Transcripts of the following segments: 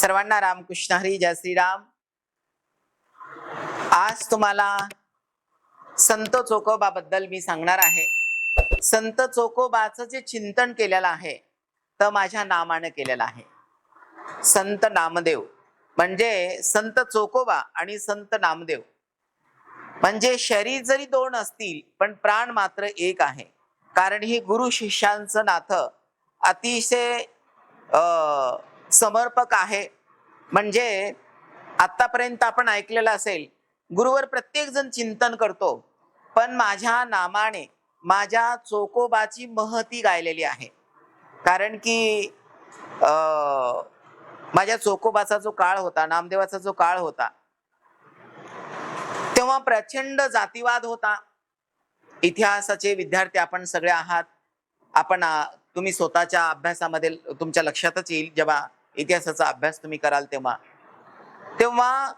सर्वांना रामकृष्ण हरी जय श्रीराम. आज तुम्हाला संत चोकोबा बद्दल मी सांगणार आहे. संत चोकोबाचं जे चिंतन केलेलं आहे तर माझ्या नामानं केलेलं आहे. संत नामदेव म्हणजे संत चोकोबा आणि संत नामदेव. म्हणजे शरीर जरी दोन असतील पण प्राण मात्र एक आहे. कारण ही गुरु शिष्यांचं नातं अतिशय समर्पक आहे. म्हणजे आतापर्यंत आपण ऐकलेलं असेल गुरुवर प्रत्येक जण चिंतन करतो पण माझ्या नामाने माझ्या चोकोबाची महती गायलेली आहे. कारण की माझ्या चोकोबाचा जो काळ होता नामदेवाचा जो काळ होता तेव्हा प्रचंड जातीवाद होता. इतिहासाचे विद्यार्थी आपण सगळे आहात. आपण तुम्ही स्वतःच्या अभ्यासामध्ये तुमच्या लक्षातच येईल जेव्हा इतिहासाचा अभ्यास तुम्ही कराल तेव्हा. तेव्हा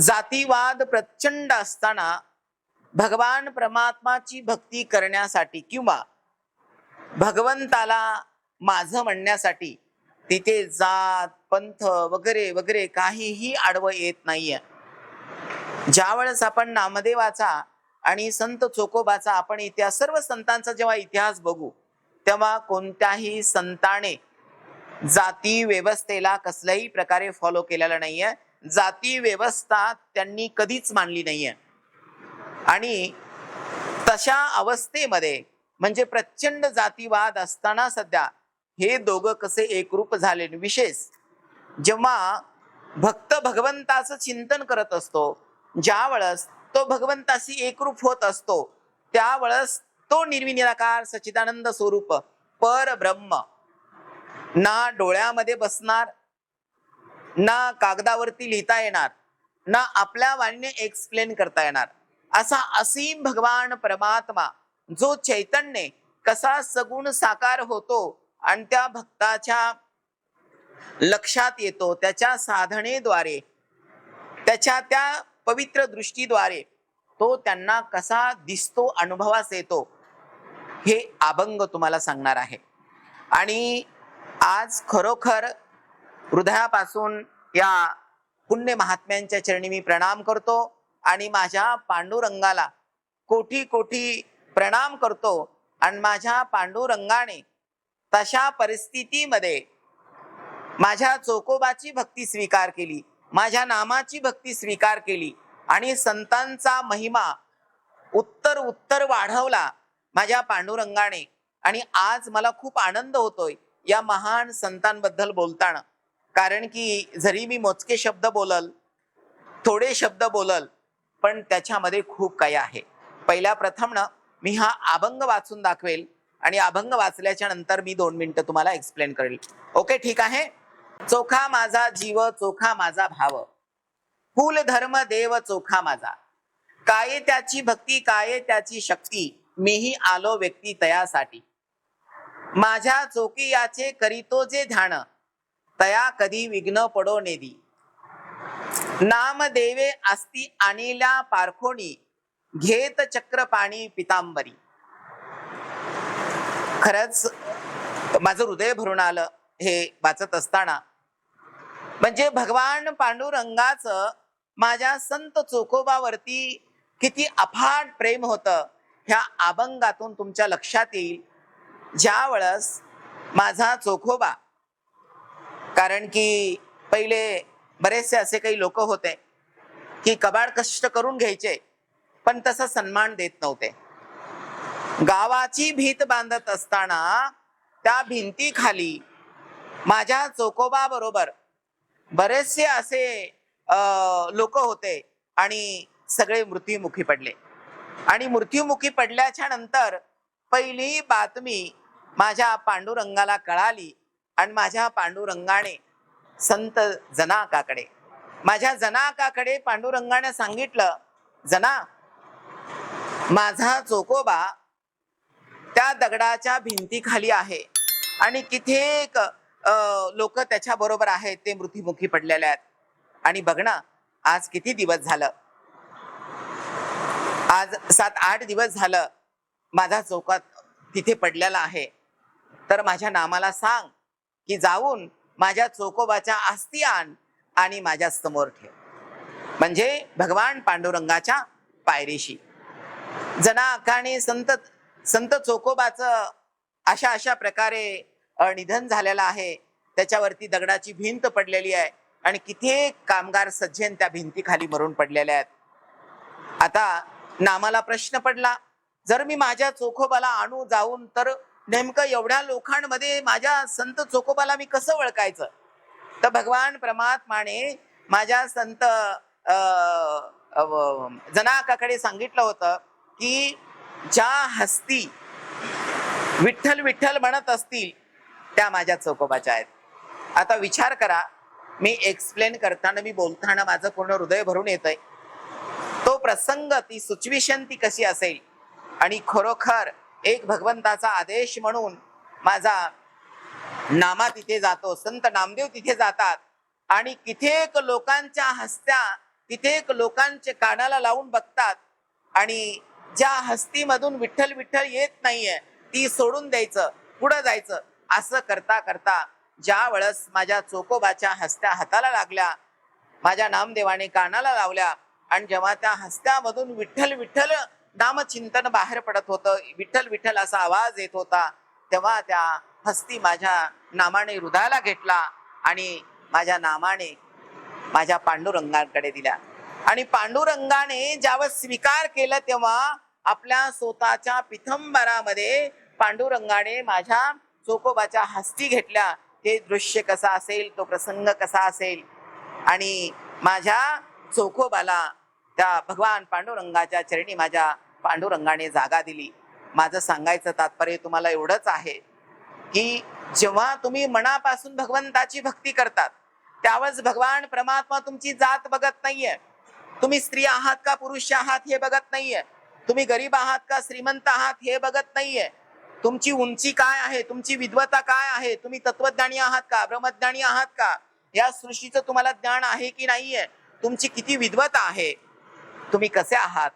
जातीवाद प्रचंड असताना भगवान परमात्माची भक्ती करण्यासाठी किंवा भगवंताला माझं म्हणण्यासाठी तिथे जात पंथ वगैरे वगैरे काहीही आडवं येत नाहीये. ज्या वेळेस आपण नामदेवाचा आणि संत चोकोबाचा आपण इतिहास सर्व संतांचा जेव्हा इतिहास बघू तेव्हा कोणत्याही संताने जाती व्यवस्थेला कसल्याही प्रकारे फॉलो केलेला नाहीये. जाती व्यवस्था त्यांनी कधीच मानली नाहीये. आणि तशा अवस्थेमध्ये म्हणजे प्रचंड जातीवाद असताना सध्या हे दोघं कसे एकरूप झाले? विशेष जेव्हा भक्त भगवंताचं चिंतन करत असतो ज्या वेळेस तो भगवंताशी एकरूप होत असतो त्यावेळेस तो निर्विनिराकार सच्चिदानंद स्वरूप पर ब्रह्म ना डोळ्यामध्ये बसणार ना कागदावरती लिहिता येणार ना आपल्या वाणीने एक्सप्लेन करता येणार. असा असीम भगवान परमात्मा जो चैतन्य कसा सगुण साकार होतो आणि त्या भक्ताच्या लक्षात येतो त्याच्या साधनेद्वारे त्याच्या त्या पवित्र दृष्टीद्वारे तो त्यांना कसा दिसतो अनुभवास येतो हे अभंग तुम्हाला सांगणार आहे. आणि आज खरोखर हृदयापासून या पुण्य महात्म्यांच्या चरणी मी प्रणाम करतो आणि माझ्या पांडुरंगाला कोटी कोटी प्रणाम करतो आणि माझ्या पांडुरंगाने तशा परिस्थितीमध्ये माझ्या चोकोबाची भक्ती स्वीकार केली माझ्या नामाची भक्ती स्वीकार केली आणि संतांचा महिमा उत्तर उत्तर वाढवला माझ्या पांडुरंगाने. आणि आज मला खूप आनंद होतोय. या महान संतांबद्दल बोलताना. कारण की जरी मी मोजके शब्द बोलल थोडे शब्द बोलल पण त्याच्यामध्ये खूप काही आहे. पहिल्या प्रथम ना मी हा अभंग वाचून दाखवेल आणि अभंग वाचल्याच्या नंतर मी दोन मिनिटं तुम्हाला एक्सप्लेन करेल. ओके ठीक आहे? चोखा माझा जीव चोखा माझा भाव. कुल धर्म देव चोखा माझा. काय त्याची भक्ती काय त्याची शक्ती मीही आलो व्यक्ती तयासाठी. माझ्या चोकी याचे करीतो जे ध्यान तया कधी विघ्न पडो नेदी नाम देवे असती आणिल्या पारखोणी घेत चक्र पाणी पितांबरी. खरंच माझं हृदय भरून आलं हे वाचत असताना. म्हणजे भगवान पांडुरंगाचं माझ्या संत चोखोबावरती किती अफाट प्रेम होतं ह्या अभंगातून तुमच्या लक्षात येईल. ज्या वेळेस माझा चोखोबा कारण की पहिले बरेचसे असे काही लोक होते की कबाड कष्ट करून घ्यायचे पण तसा सन्मान देत नव्हते. गावाची भीत बांधत असताना त्या भिंतीखाली माझ्या चोकोबा बरोबर बरेचसे असे लोक होते आणि सगळे मृत्युमुखी पडले. आणि मृत्युमुखी पडल्याच्या नंतर पहिली बातमी माझ्या पांडुरंगाला कळाली आणि माझ्या पांडुरंगाने संत जनाकाकडे. माझ्या जनाकाकडे पांडुरंगाने सांगितलं जना माझा चोकोबा त्या दगडाच्या भिंतीखाली आहे आणि कित्येक लोक त्याच्या बरोबर आहेत ते मृत्युमुखी पडलेले आहेत. आणि बघ ना आज किती दिवस झालं? आज सात आठ दिवस झालं माझा चौकात तिथे पडलेला आहे. तर माझ्या नामाला सांग की जाऊन माझ्या चोकोबाच्या आस्ती आण आणि माझ्यासमोर ठेव. म्हणजे भगवान पांडुरंगाच्या पायरीशी. जना अकाने संत संत चोकोबाचं अशा अशा प्रकारे निधन झालेलं आहे. त्याच्यावरती दगडाची भिंत पडलेली आहे आणि कित्येक कामगार सज्जन त्या भिंतीखाली मरून पडलेल्या आहेत. आता नामाला प्रश्न पडला. जर मी माझ्या चोखोबाला आणू जाऊन तर नेमकं एवढ्या लोकांमध्ये माझ्या संत चोकोबाला मी कसं ओळखायचं? तर भगवान परमात्माने माझ्या संत जनाकाकडे सांगितलं होतं की ज्या हस्ती विठ्ठल विठ्ठल म्हणत असतील त्या माझ्या चोकोबाच्या आहेत. आता विचार करा मी एक्सप्लेन करताना मी बोलताना माझं पूर्ण हृदय भरून येत आहे तो प्रसंग ती सुचविशन ती कशी असेल? आणि खरोखर एक भगवंताचा आदेश म्हणून माझा नामा तिथे जातो. संत नामदेव तिथे जातात. आणि कित्येक लोकांच्या हस्त्या कित्येक लोकांचे कानाला लावून बघतात. आणि ज्या हस्तीमधून विठ्ठल विठ्ठल येत नाहीये ती सोडून द्यायचं पुढं जायचं असं करता करता ज्या वेळेस माझ्या चोकोबाच्या हस्त्या हाताला लागल्या माझ्या नामदेवाने कानाला लावल्या आणि जेव्हा त्या हस्त्यामधून विठ्ठल विठ्ठल नामचिंतन बाहेर पडत होतं. विठ्ठल विठ्ठल असा आवाज येत होता. तेव्हा त्या हस्ती माझ्या नामाने हृदयाला घेतला आणि माझ्या नामाने माझ्या पांडुरंगाकडे दिल्या. आणि पांडुरंगाने ज्यावर स्वीकार केलं तेव्हा आपल्या स्वतःच्या पिथंबरामध्ये पांडुरंगाने माझ्या चोकोबाच्या हस्ती घेतल्या. ते दृश्य कसा असेल? तो प्रसंग कसा असेल? आणि माझ्या चोखोबाला त्या भगवान पांडुरंगाच्या चरणी माझ्या पांडुरंगाने जागा दिली. माझं सांगायचं तात्पर्य तुम्हाला एवढंच आहे की जेव्हा तुम्ही मनापासून भगवंताची भक्ती करतात त्यावेळेस भगवान परमात्मा तुमची जात बघत नाहीये. तुम्ही स्त्री आहात का पुरुष आहात हे बघत नाहीये. तुम्ही गरीब आहात का श्रीमंत आहात हे बघत नाहीये. तुमची उंची काय आहे? तुमची विद्वता काय आहे? तुम्ही तत्वज्ञानी आहात का? ब्रह्मज्ञानी आहात का? या सृष्टीचं तुम्हाला ज्ञान आहे की नाहीये? तुमची किती विद्वता आहे? तुम्ही कसे आहात?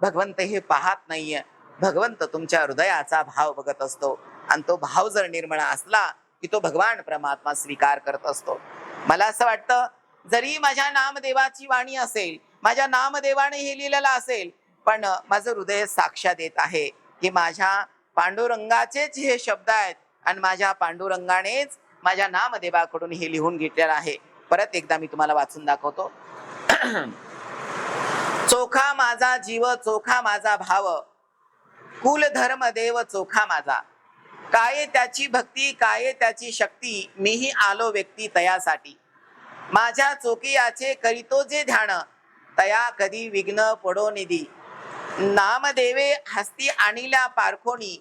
भगवंत हे पाहत नाहीये. भगवंत तुमच्या हृदयाचा भाव बघत असतो. आणि तो भाव जर निर्मळ असला की तो भगवान परमात्मा स्वीकार करत असतो. मला असं वाटतं जरी माझ्या नामदेवाची वाणी असेल माझ्या नामदेवाने हे लिहिलेलं असेल पण माझं हृदय साक्षा देत आहे की माझ्या पांडुरंगाचेच हे शब्द आहेत आणि माझ्या पांडुरंगानेच माझ्या नामदेवाकडून हे लिहून घेतलेलं आहे. परत एकदा मी तुम्हाला वाचून दाखवतो. चोखा माझा जीव चोखा माझा भाव. कुल धर्म देव चोखा माझा. काय त्याची भक्ती काय त्याची शक्ती मीही आलो व्यक्ती तयासाठी. माझ्या चोकियाचे करीतो जे ध्यान तया कधी विघ्न पडो निधी. नामदेवे हस्ती आणिल्या पारखोणी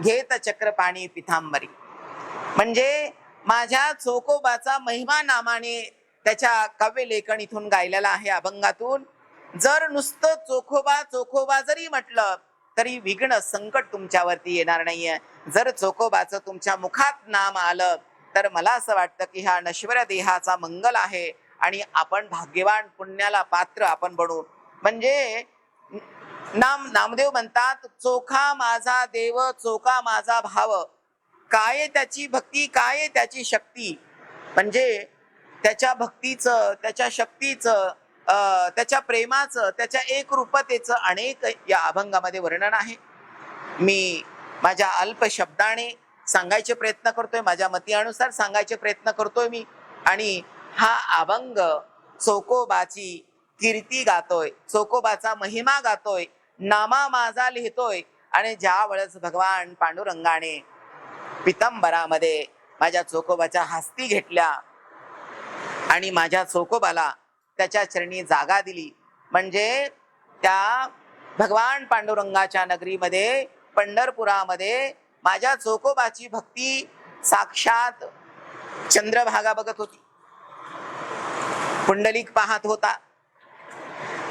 घेत चक्रपाणी पिथांबरी. म्हणजे माझ्या चोकोबाचा महिमा नामाने त्याच्या काव्य लेखन इथून गायलेला आहे अभंगातून. जर नुसतं चोखोबा चोखोबा जरी म्हटलं तरी विघ्न संकट तुमच्यावरती येणार नाहीये. जर चोखोबाचं तुमच्या मुखात नाम आलं तर मला असं वाटतं की हा नश्वर देहाचा मंगल आहे आणि आपण भाग्यवान पुण्याला पात्र आपण बनू. म्हणजे नाम नामदेव म्हणतात चोखा माझा देव चोखा माझा भाव. काय त्याची भक्ती काय त्याची शक्ती? म्हणजे त्याच्या भक्तीचं त्याच्या शक्तीचं त्याच्या प्रेमाचं त्याच्या एक रूपतेचं अनेक या अभंगामध्ये वर्णन आहे. मी माझ्या अल्प शब्दाने सांगायचे प्रयत्न करतोय माझ्या मतीनुसार सांगायचे प्रयत्न करतोय मी. आणि हा अभंग चोकोबाची कीर्ती गातोय चोकोबाचा महिमा गातोय नामा माझा लिहितोय. आणि ज्या वेळेस भगवान पांडुरंगाने पितंबरामध्ये माझ्या चोकोबाच्या हस्ती घेतल्या आणि माझ्या चोकोबाला त्याच्या चरणी जागा दिली. म्हणजे त्या भगवान पांडुरंगाच्या नगरीमध्ये पंढरपुरामध्ये माझ्या चोकोबाची भक्ती साक्षात चंद्रभागा बघत होती. पुंडलिक पाहत होता.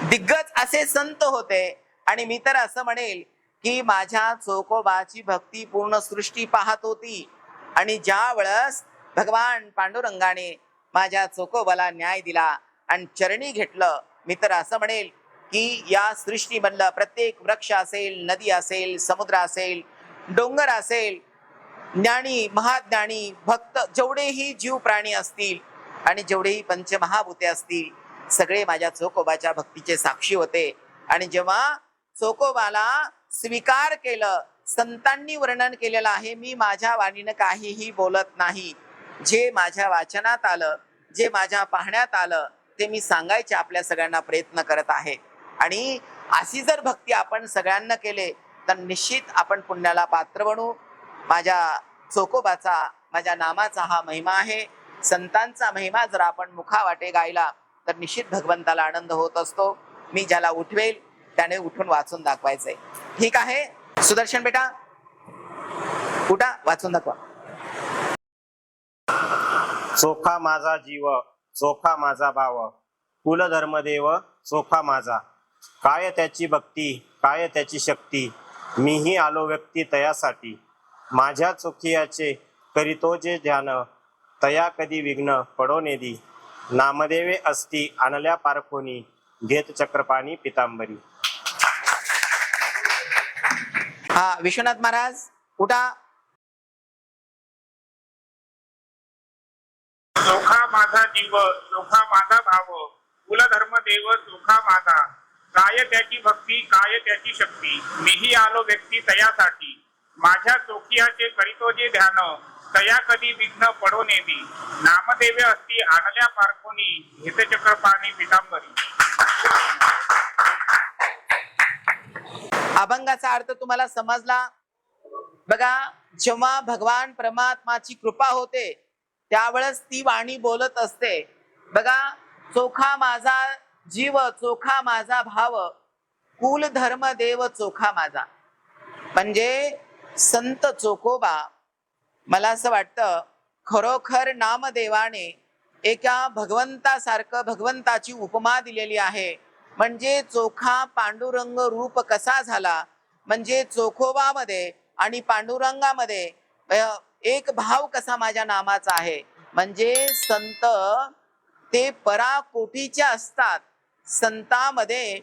दिग्गज असे संत होते आणि मी तर असं म्हणेल की माझ्या चोकोबाची भक्ती पूर्ण सृष्टी पाहत होती. आणि ज्या वेळेस भगवान पांडुरंगाने माझ्या चोकोबाला न्याय दिला आणि चरणी घेतलं मी तर असं म्हणेल की या सृष्टीमधलं प्रत्येक वृक्ष असेल नदी असेल समुद्र असेल डोंगर असेल ज्ञानी महाज्ञानी भक्त जेवढेही जीव प्राणी असतील आणि जेवढेही पंचमहाभूते असतील सगळे माझ्या चोकोबाच्या भक्तीचे साक्षी होते. आणि जेव्हा चोकोबाला स्वीकार केलं संतांनी वर्णन केलेलं आहे मी माझ्या वाणीनं काहीही बोलत नाही. जे माझ्या वाचनात आलं जे माझ्या पाहण्यात आलं ते मी सांगायचे आपल्या सगळ्यांना प्रयत्न करत आहे. आणि अशी जर भक्ती आपण सगळ्यांना केले तर निश्चित आपण पुण्याला पात्र बनू. माझ्या चोकोबाचा माझ्या नामाचा हा महिमा आहे. संतांचा महिमा जर आपण मुखावाटे गायला तर निश्चित भगवंताला आनंद होत असतो. मी ज्याला उठवेल त्याने उठून वाचून दाखवायचंय. ठीक आहे? सुदर्शन बेटा उठा वाचून दाखवा. चोखा माझा जीव. चोखा माझा भाव. कुलधर्मदेव चोखा माझा. काय त्याची भक्ती? काय त्याची शक्ती? मीही आलो व्यक्ती तयासाठी. माझ्या चोखियाचे करीतो जे ध्यान तया कधी विघ्न पडो नेदी नामदेवे असती आणल्या पारखोनी घेत चक्रपाणी पितांबरी. हा विश्वनाथ महाराज उठा. जीव चोखा माझा भाव कुलधर्म देव चोखा माझा. काय त्याची भक्ती काय त्याची शक्ती? मीही आलो व्यक्ती तयासाठी. माझ्या चोखियाचे करीतो जे ध्यान तया कधी विघ्न पडो नेदी नामदेवे असती आणल्या पारखोनी हितचक्र पाणी पितांबरी. अभंगाचा अर्थ तुम्हाला समजला? बघा जेव्हा भगवान परमात्माची कृपा होते त्यावेळेस ती वाणी बोलत असते. बघा चोखा माझा जीव चोखा माझा भाव कुल धर्म देव चोखा माझा. म्हणजे संत चोकोबा मला असं वाटतं खरोखर नामदेवाने एका भगवंतासारखं भगवंताची उपमा दिलेली आहे. म्हणजे चोखा पांडुरंग रूप कसा झाला? म्हणजे चोखोबामध्ये आणि पांडुरंगामध्ये एक भाव कसा माझ्या नामाचा आहे? म्हणजे संत ते पराकोटीचे असतात. संतामध्ये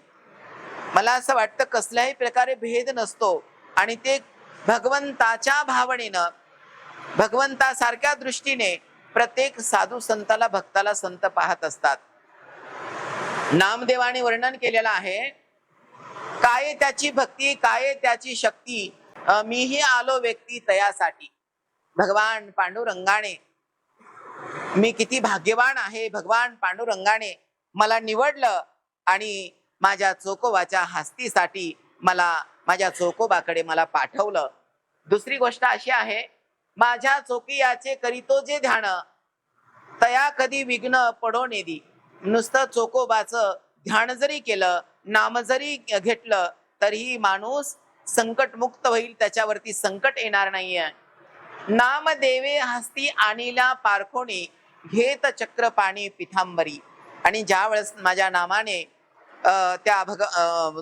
मला असं वाटतं कसल्याही प्रकारे भेद नसतो. आणि ते भगवंताच्या भावनेनं भगवंतासारख्या दृष्टीने प्रत्येक साधू संताला भक्ताला संत पाहत असतात. नामदेवाने वर्णन केलेलं आहे काय त्याची भक्ती काय त्याची शक्ती मीही आलो व्यक्ती तयासाठी. भगवान पांडुरंगाने. मी किती भाग्यवान आहे भगवान पांडुरंगाने मला निवडलं आणि माझ्या चोकोबाच्या हस्तीसाठी मला माझ्या चोकोबाकडे मला पाठवलं. दुसरी गोष्ट अशी आहे माझ्या चोकियाचे करीतो जे ध्यान तया कधी विघ्न पडो नेदी नुसतं चोकोबाचं ध्यान जरी केलं नाम जरी घेतलं तरीही माणूस संकटमुक्त होईल त्याच्यावरती संकट येणार नाहीये. नाम देवे हस्ती आणिला पारखोणी घेत चक्र पाणी पिथांबरी आणि ज्या वेळेस माझ्या नामाने त्या भग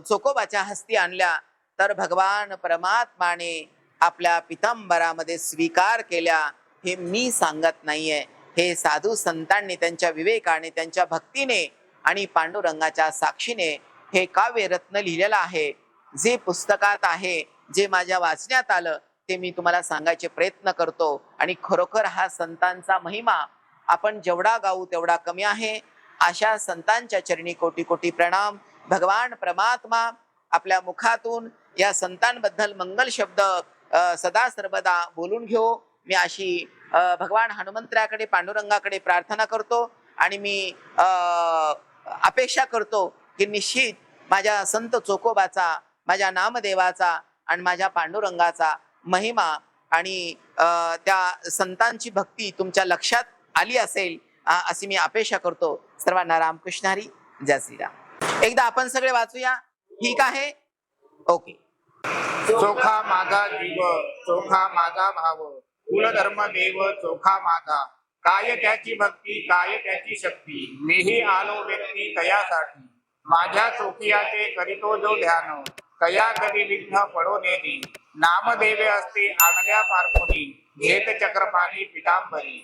चोकोबाच्या हस्ती आणल्या तर भगवान परमात्माने आपल्या पितांबरामध्ये स्वीकार केल्या. हे मी सांगत नाहीये. हे साधू संतांनी त्यांच्या विवेकाने त्यांच्या भक्तीने आणि पांडुरंगाच्या साक्षीने हे काव्य रत्न लिहिलेलं आहे. जे पुस्तकात आहे जे माझ्या वाचण्यात आलं ते मी तुम्हाला सांगायचे प्रयत्न करतो. आणि खरोखर हा संतांचा महिमा आपण जेवढा गाऊ तेवढा कमी आहे. अशा संतांच्या चरणी कोटी कोटी प्रणाम. भगवान परमात्मा आपल्या मुखातून या संतांबद्दल मंगल शब्द सदा सर्वदा बोलून घेऊ मी अशी भगवान हनुमंतराकडे पांडुरंगाकडे प्रार्थना करतो. आणि मी अपेक्षा करतो की निश्चित माझ्या संत चोकोबाचा माझ्या नामदेवाचा आणि माझ्या पांडुरंगाचा महिमा आणि त्या संतांची भक्ती तुमच्या लक्षात आली असेल अशी मी अपेक्षा करतो. सर्वांना रामकृष्ण हरी जय श्रीराम. एकदा आपण सगळे वाचूया. ठीक आहे? ओके. चोखा माझा जीव चोखा माझा भाव. कुलधर्म देव चोखा माझा काय त्याची भक्ती काय त्याची शक्ती? मीही आलो व्यक्ती तयासाठी. माझ्या चोखियाचे करीतो जो ध्यान. कया कधी विघ्न पडो नेदी नामदेवे असते आणल्या पार्कुनी घेत चक्रपाणी पितांबरी